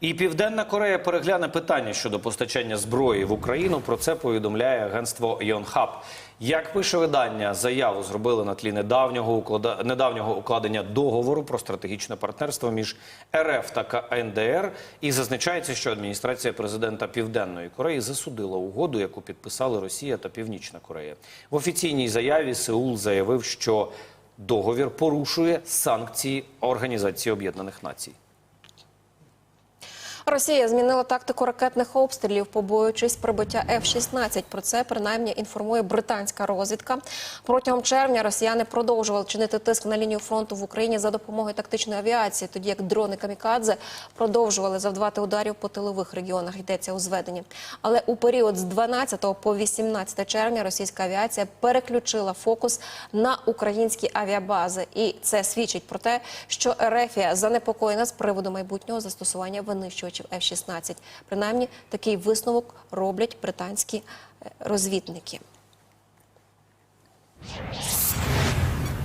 І Південна Корея перегляне питання щодо постачання зброї в Україну. Про це повідомляє агентство Йонхаб. Як пише видання, заяву зробили на тлі недавнього уклада... недавнього укладення договору про стратегічне партнерство між РФ та КНДР. І зазначається, що адміністрація президента Південної Кореї засудила угоду, яку підписали Росія та Північна Корея. В офіційній заяві Сеул заявив, що договір порушує санкції Організації Об'єднаних Націй. Росія змінила тактику ракетних обстрілів, побоюючись прибиття F-16. Про це принаймні інформує британська розвідка. Протягом червня росіяни продовжували чинити тиск на лінію фронту в Україні за допомогою тактичної авіації, тоді як дрони камікадзе продовжували завдавати ударів по тилових регіонах. Йдеться у зведенні. Але у період з 12 по 18 червня російська авіація переключила фокус на українські авіабази, і це свідчить про те, що Ерефія занепокоєна з приводу майбутнього застосування винищувачів F-16. Принаймні такий висновок роблять британські е, розвідники.